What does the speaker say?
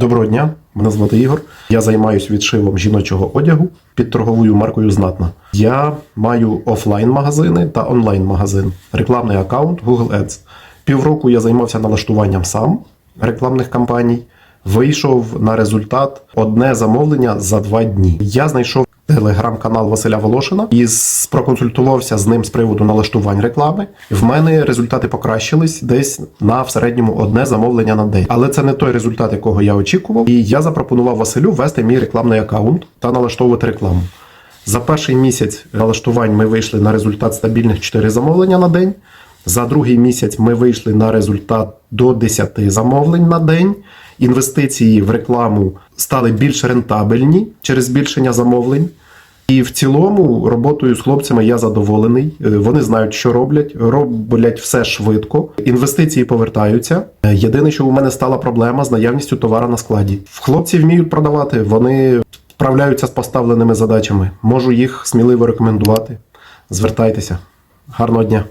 Доброго дня, мене звати Ігор. Я займаюся відшивом жіночого одягу під торговою маркою Знатна. Я маю офлайн-магазини та онлайн-магазин, рекламний аккаунт Google Ads. Півроку я займався налаштуванням сам рекламних кампаній. Вийшов на результат одне замовлення за два дні. Я знайшов телеграм-канал Василя Волошина і проконсультувався з ним з приводу налаштувань реклами. В мене результати покращились десь на в середньому одне замовлення на день. Але це не той результат, якого я очікував. І я запропонував Василю ввести мій рекламний аккаунт та налаштовувати рекламу. За перший місяць налаштувань ми вийшли на результат стабільних 4 замовлення на день. За другий місяць ми вийшли на результат до 10 замовлень на день. Інвестиції в рекламу стали більш рентабельні через збільшення замовлень. І в цілому роботою з хлопцями я задоволений. Е, Вони знають, що роблять, роблять все швидко. Інвестиції повертаються. Е, Єдине, що у мене стала проблема з наявністю товара на складі. Хлопці вміють продавати, вони справляються з поставленими задачами. Можу їх сміливо рекомендувати. Звертайтеся. Гарного дня!